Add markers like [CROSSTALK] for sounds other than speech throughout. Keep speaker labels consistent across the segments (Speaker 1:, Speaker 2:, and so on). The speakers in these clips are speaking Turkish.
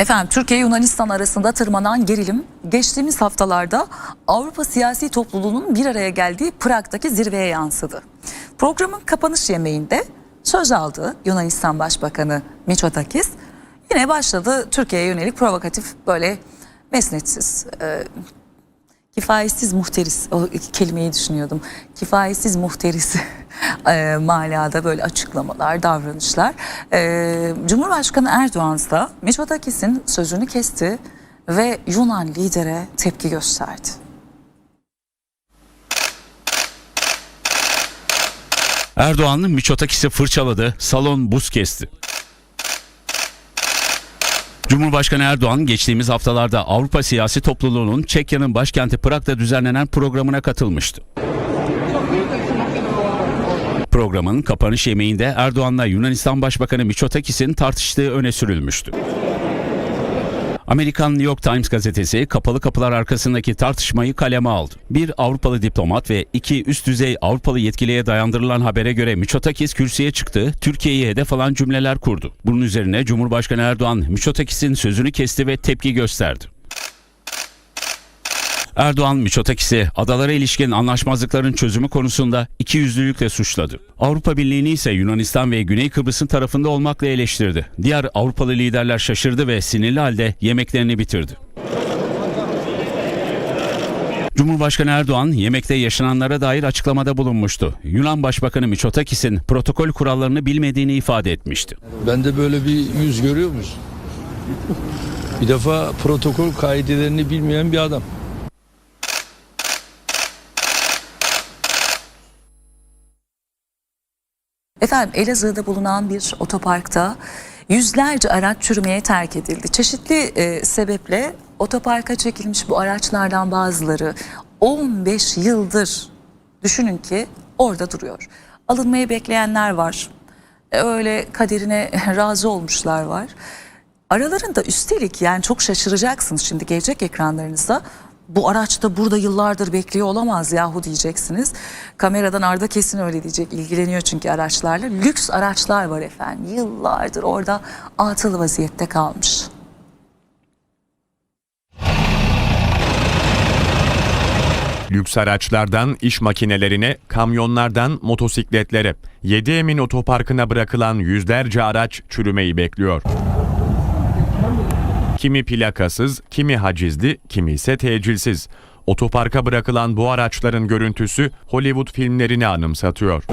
Speaker 1: Efendim Türkiye Yunanistan arasında tırmanan gerilim geçtiğimiz haftalarda Avrupa siyasi topluluğunun bir araya geldiği Prag'daki zirveye yansıdı. Programın kapanış yemeğinde söz aldığı Yunanistan Başbakanı Mitsotakis yine başladı Türkiye'ye yönelik provokatif böyle mesnetsiz e, kifayetsiz muhteris o kelimeyi düşünüyordum. Kifayetsiz muhteris [LAUGHS] e, malada böyle açıklamalar, davranışlar. E, Cumhurbaşkanı Erdoğan da Mitsotakis'in sözünü kesti ve Yunan lidere tepki gösterdi.
Speaker 2: Erdoğan'ın Miçotakis'i fırçaladı, salon buz kesti. Cumhurbaşkanı Erdoğan geçtiğimiz haftalarda Avrupa siyasi topluluğunun Çekya'nın başkenti Prag'da düzenlenen programına katılmıştı. Programın kapanış yemeğinde Erdoğan'la Yunanistan Başbakanı Miçotakis'in tartıştığı öne sürülmüştü. Amerikan New York Times gazetesi kapalı kapılar arkasındaki tartışmayı kaleme aldı. Bir Avrupalı diplomat ve iki üst düzey Avrupalı yetkiliye dayandırılan habere göre Mitsotakis kürsüye çıktı, Türkiye'yi hedef alan cümleler kurdu. Bunun üzerine Cumhurbaşkanı Erdoğan Mitsotakis'in sözünü kesti ve tepki gösterdi. Erdoğan Mitsotakis'i adalara ilişkin anlaşmazlıkların çözümü konusunda ikiyüzlülükle suçladı. Avrupa Birliği'ni ise Yunanistan ve Güney Kıbrıs'ın tarafında olmakla eleştirdi. Diğer Avrupalı liderler şaşırdı ve sinirli halde yemeklerini bitirdi. Cumhurbaşkanı Erdoğan yemekte yaşananlara dair açıklamada bulunmuştu. Yunan Başbakanı Mitsotakis'in protokol kurallarını bilmediğini ifade etmişti.
Speaker 3: Ben de böyle bir yüz görüyor musun? Bir defa protokol kaidelerini bilmeyen bir adam.
Speaker 1: Efendim Elazığ'da bulunan bir otoparkta yüzlerce araç çürümeye terk edildi. Çeşitli e, sebeple otoparka çekilmiş bu araçlardan bazıları 15 yıldır düşünün ki orada duruyor. Alınmayı bekleyenler var. E, Öyle kaderine [LAUGHS] razı olmuşlar var. Aralarında üstelik yani çok şaşıracaksınız şimdi gelecek ekranlarınızda. Bu araç da burada yıllardır bekliyor olamaz yahu diyeceksiniz. Kameradan Arda kesin öyle diyecek. ilgileniyor çünkü araçlarla. Lüks araçlar var efendim. Yıllardır orada atıl vaziyette kalmış.
Speaker 4: Lüks araçlardan iş makinelerine, kamyonlardan motosikletlere, 7 Emin Otoparkı'na bırakılan yüzlerce araç çürümeyi bekliyor. Kimi plakasız, kimi hacizli, kimi ise tecilsiz. Otoparka bırakılan bu araçların görüntüsü Hollywood filmlerini anımsatıyor.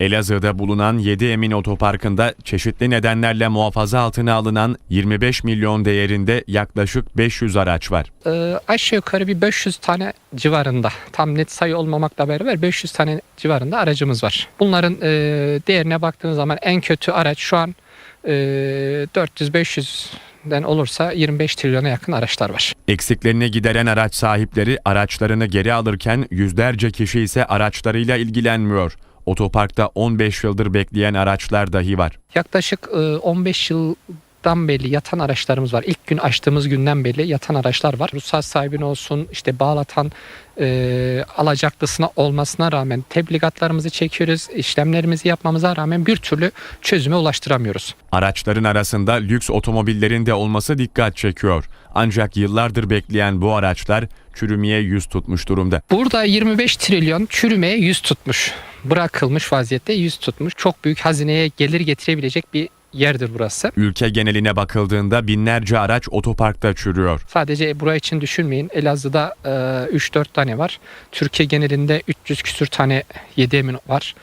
Speaker 4: Elazığ'da bulunan 7 Emin Otoparkı'nda çeşitli nedenlerle muhafaza altına alınan 25 milyon değerinde yaklaşık 500 araç var.
Speaker 5: Ee, aşağı yukarı bir 500 tane civarında tam net sayı olmamakla beraber 500 tane civarında aracımız var. Bunların e, değerine baktığınız zaman en kötü araç şu an 400-500'den olursa 25 trilyona yakın araçlar var.
Speaker 4: Eksiklerini gideren araç sahipleri araçlarını geri alırken yüzlerce kişi ise araçlarıyla ilgilenmiyor. Otoparkta 15 yıldır bekleyen araçlar dahi var.
Speaker 5: Yaklaşık e, 15 yıldan beri yatan araçlarımız var. İlk gün açtığımız günden beri yatan araçlar var. Ruhsat sahibine olsun işte bağlatan e, alacaklısına olmasına rağmen tebligatlarımızı çekiyoruz. işlemlerimizi yapmamıza rağmen bir türlü çözüme ulaştıramıyoruz.
Speaker 4: Araçların arasında lüks otomobillerin de olması dikkat çekiyor. Ancak yıllardır bekleyen bu araçlar çürümeye yüz tutmuş durumda.
Speaker 5: Burada 25 trilyon çürümeye yüz tutmuş. Bırakılmış vaziyette yüz tutmuş. Çok büyük hazineye gelir getirebilecek bir yerdir burası.
Speaker 4: Ülke geneline bakıldığında binlerce araç otoparkta çürüyor.
Speaker 5: Sadece buraya için düşünmeyin. Elazığ'da e, 3-4 tane var. Türkiye genelinde 300 küsür tane 7 emin var.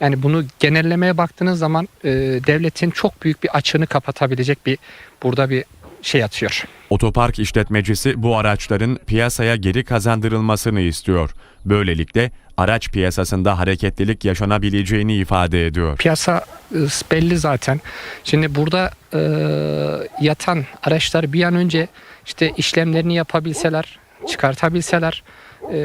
Speaker 5: Yani bunu genellemeye baktığınız zaman e, devletin çok büyük bir açığını kapatabilecek bir burada bir şey atıyor.
Speaker 4: Otopark işletmecisi bu araçların piyasaya geri kazandırılmasını istiyor. Böylelikle araç piyasasında hareketlilik yaşanabileceğini ifade ediyor.
Speaker 5: Piyasa e, belli zaten. Şimdi burada e, yatan araçlar bir an önce işte işlemlerini yapabilseler, çıkartabilseler e,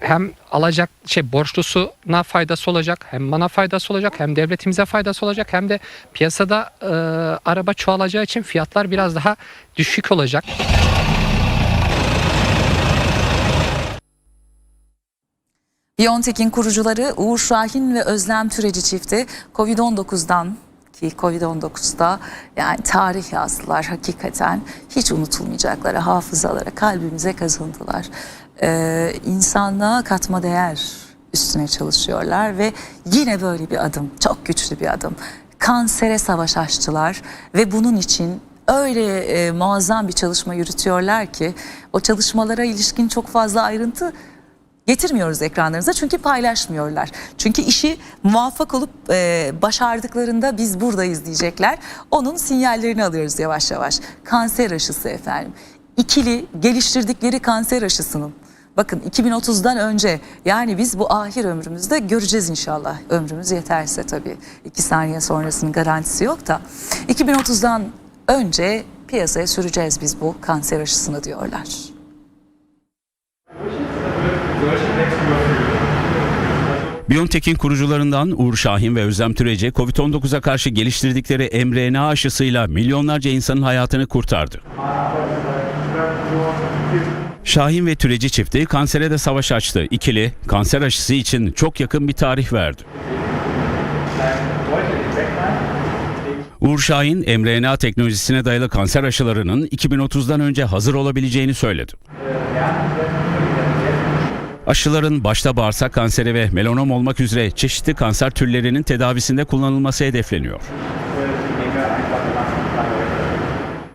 Speaker 5: hem alacak şey borçlusuna faydası olacak, hem bana faydası olacak, hem devletimize faydası olacak, hem de piyasada e, araba çoğalacağı için fiyatlar biraz daha düşük olacak.
Speaker 1: Biontech'in kurucuları Uğur Şahin ve Özlem Türeci çifti Covid-19'dan ki Covid-19'da yani tarih yazdılar hakikaten hiç unutulmayacaklara, hafızalara, kalbimize kazındılar. Ee, insanlığa katma değer üstüne çalışıyorlar ve yine böyle bir adım, çok güçlü bir adım. Kansere savaş açtılar ve bunun için öyle e, muazzam bir çalışma yürütüyorlar ki o çalışmalara ilişkin çok fazla ayrıntı getirmiyoruz ekranlarınıza çünkü paylaşmıyorlar. Çünkü işi muvaffak olup e, başardıklarında biz buradayız diyecekler. Onun sinyallerini alıyoruz yavaş yavaş. Kanser aşısı efendim. İkili geliştirdikleri kanser aşısının Bakın 2030'dan önce yani biz bu ahir ömrümüzde göreceğiz inşallah. Ömrümüz yeterse tabii. iki saniye sonrasının garantisi yok da. 2030'dan önce piyasaya süreceğiz biz bu kanser aşısını diyorlar.
Speaker 2: BioNTech'in kurucularından Uğur Şahin ve Özlem Türeci, Covid-19'a karşı geliştirdikleri mRNA aşısıyla milyonlarca insanın hayatını kurtardı. Şahin ve Türeci çifti kansere de savaş açtı. İkili kanser aşısı için çok yakın bir tarih verdi. Uğur Şahin, mRNA teknolojisine dayalı kanser aşılarının 2030'dan önce hazır olabileceğini söyledi. Aşıların başta bağırsak kanseri ve melanom olmak üzere çeşitli kanser türlerinin tedavisinde kullanılması hedefleniyor.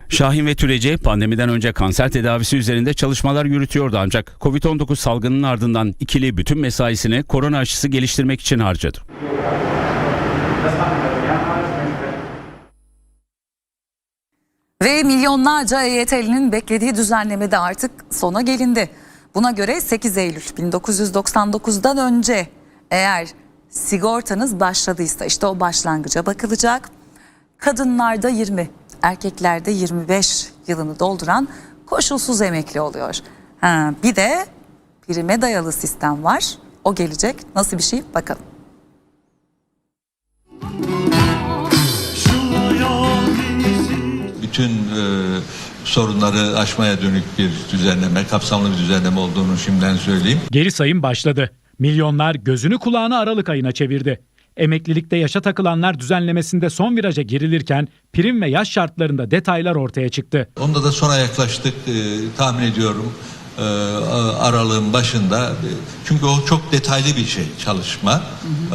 Speaker 2: Şahin ve Türeci pandemiden önce kanser tedavisi üzerinde çalışmalar yürütüyordu ancak Covid-19 salgının ardından ikili bütün mesaisini korona aşısı geliştirmek için harcadı.
Speaker 1: Ve milyonlarca EYT'linin beklediği düzenlemede artık sona gelindi. Buna göre 8 Eylül 1999'dan önce eğer sigortanız başladıysa işte o başlangıca bakılacak. Kadınlarda 20, erkeklerde 25 yılını dolduran koşulsuz emekli oluyor. Ha, bir de prime dayalı sistem var. O gelecek. Nasıl bir şey? Bakalım.
Speaker 6: bütün e, sorunları aşmaya dönük bir düzenleme, kapsamlı bir düzenleme olduğunu şimdiden söyleyeyim.
Speaker 7: Geri sayım başladı. Milyonlar gözünü kulağını Aralık ayına çevirdi. Emeklilikte yaşa takılanlar düzenlemesinde son viraja girilirken prim ve yaş şartlarında detaylar ortaya çıktı.
Speaker 6: Onda da sona yaklaştık e, tahmin ediyorum e, aralığın başında. E, Çünkü o çok detaylı bir şey çalışma.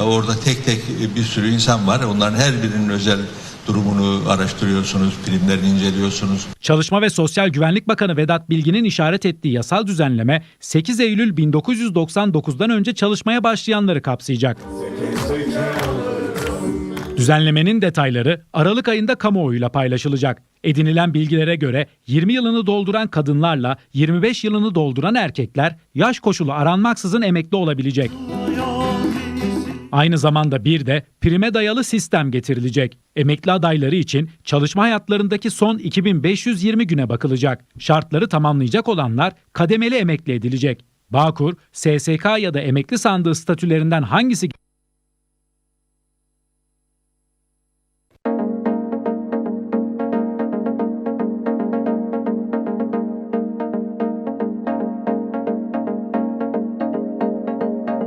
Speaker 6: Orada tek tek bir sürü insan var. Onların her birinin özel durumunu araştırıyorsunuz, primlerini inceliyorsunuz.
Speaker 7: Çalışma ve Sosyal Güvenlik Bakanı Vedat Bilgin'in işaret ettiği yasal düzenleme 8 Eylül 1999'dan önce çalışmaya başlayanları kapsayacak. Düzenlemenin detayları Aralık ayında kamuoyuyla paylaşılacak. Edinilen bilgilere göre 20 yılını dolduran kadınlarla 25 yılını dolduran erkekler yaş koşulu aranmaksızın emekli olabilecek. Aynı zamanda bir de prime dayalı sistem getirilecek. Emekli adayları için çalışma hayatlarındaki son 2520 güne bakılacak. Şartları tamamlayacak olanlar kademeli emekli edilecek. Bağkur, SSK ya da emekli sandığı statülerinden hangisi